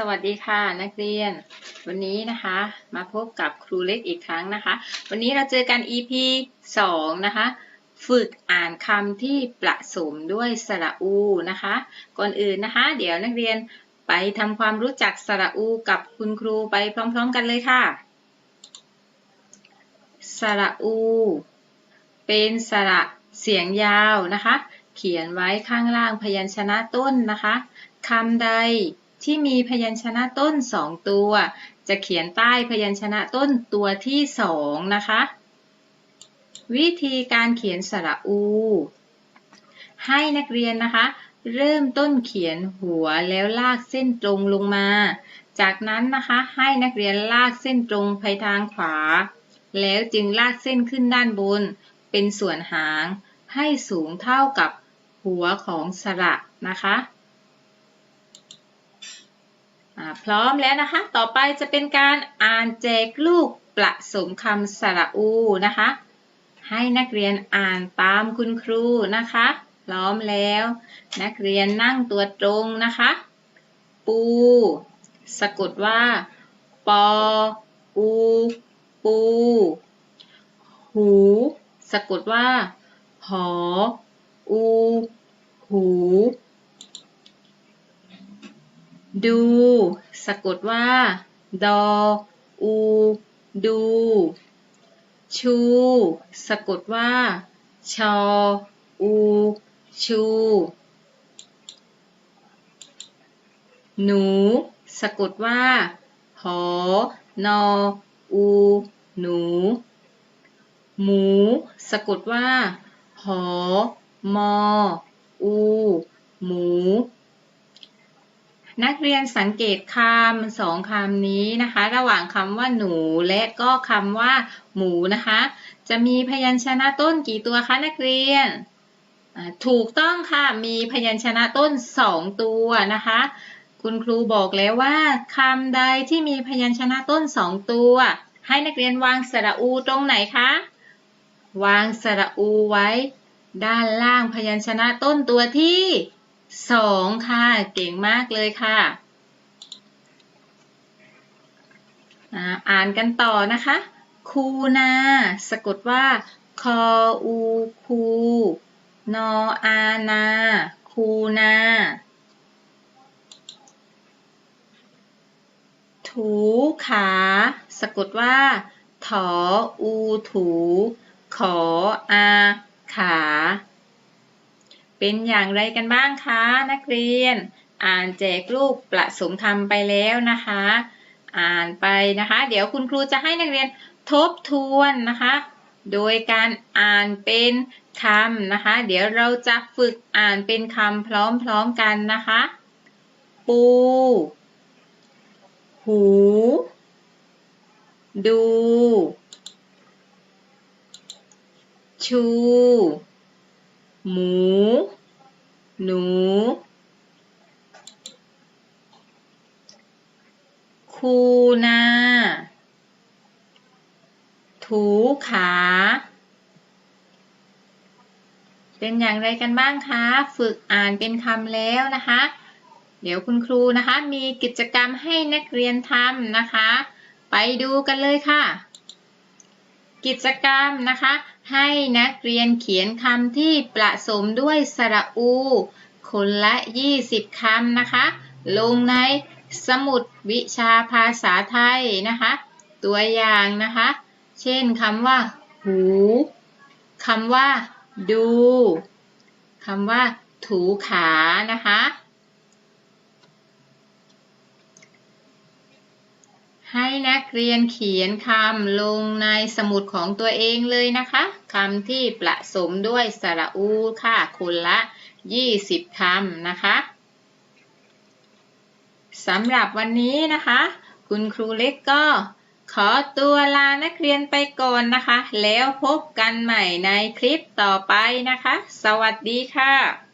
สวัสดีค่ะนักเรียน วันนี้นะคะมาพบกับครูเล็กอีกครั้งนะคะ วันนี้เราเจอกัน EP 2 นะคะ ฝึกอ่านคำที่ประสมด้วยสระอูนะคะ ก่อนอื่นนะคะ เดี๋ยวนักเรียนไปทำความรู้จักสระอูกับคุณครูไปพร้อม ๆ กันเลยค่ะ สระอู เป็นสระเสียงยาวนะคะ เขียนไว้ข้างล่างพยัญชนะต้นนะคะคำใด ที่มีพยัญชนะต้นสองตัว จะเขียนใต้พยัญชนะต้นตัวที่สองนะคะ วิธีการเขียนสระอู ให้นักเรียนนะคะ เริ่มต้นเขียนหัวแล้วลากเส้นตรงลงมา จากนั้นนะคะให้นักเรียนลากเส้นตรงไปทางขวา แล้วจึงลากเส้นขึ้นด้านบน เป็นส่วนหาง ให้สูงเท่ากับหัวของสระนะคะ พร้อมแล้วนะคะ ต่อไปจะเป็นการอ่านแจกลูกประสมคำสระอูนะคะ ให้นักเรียนอ่านตามคุณครูนะคะ พร้อมแล้ว นักเรียนนั่งตัวตรงนะคะ ปู สะกดว่า ปอ อู ปู หู สะกดว่า หอ อู หู ดู สะกดว่า ดอ อู ดู ชู สะกดว่า ชอ อู ชู หนู สะกดว่า หอ นอ อู หนู หมู สะกดว่า หอ มอ อู หมู นักเรียนสังเกตคำสองคำนี้นะคะ ระหว่างคำว่าหนูและก็คำว่าหมูนะคะ จะมีพยัญชนะต้นกี่ตัวคะนักเรียน ถูกต้องค่ะ มีพยัญชนะต้นสองตัวนะคะ คุณครูบอกแล้วว่าคำใดที่มีพยัญชนะต้นสองตัว ให้นักเรียนวางสระอูตรงไหนคะ วางสระอูไว้ ด้านล่างพยัญชนะต้นตัวที่ สองค่ะ เก่งมากเลยค่ะอ่านกันต่อนะคะ คูนา สะกดว่า คออูคู นออานา คูนา ถูขา สะกดว่า ถออูถู ขออา ขา เป็นอย่างไรกันบ้างคะนักเรียน อ่านแจกรูปประสมคำไปแล้วนะคะ อ่านไปนะคะ เดี๋ยวคุณครูจะให้นักเรียนทบทวนนะคะ โดยการอ่านเป็นคำนะคะ เดี๋ยวเราจะฝึกอ่านเป็นคำพร้อมๆกันนะคะ ปู หู ดู ชู หมู หนู คูนา ถูขา เป็นอย่างไรกันบ้างคะ ฝึกอ่านเป็นคำแล้วนะคะ เดี๋ยวคุณครูนะคะ มีกิจกรรมให้นักเรียนทำนะคะ ไปดูกันเลยค่ะ กิจกรรมนะคะ ให้นักเรียนเขียนคำที่ประสมด้วยสระอู คนละ 20คำนะคะ ลงใน สมุดวิชาภาษาไทยนะคะ ตัวอย่างนะคะ เช่นคำว่า หูคำว่า ดูคำว่า ถูขานะคะ ให้นักเรียนเขียนคำลงในสมุดของตัวเองเลยนะคะคำที่ประสมด้วยสระอูค่ะคนละ 20คำนะคะ สำหรับวันนี้นะคะ คุณครูเล็กก็ขอตัวลานักเรียนไปก่อนนะคะ แล้วพบกันใหม่ในคลิปต่อไปนะคะ สวัสดีค่ะ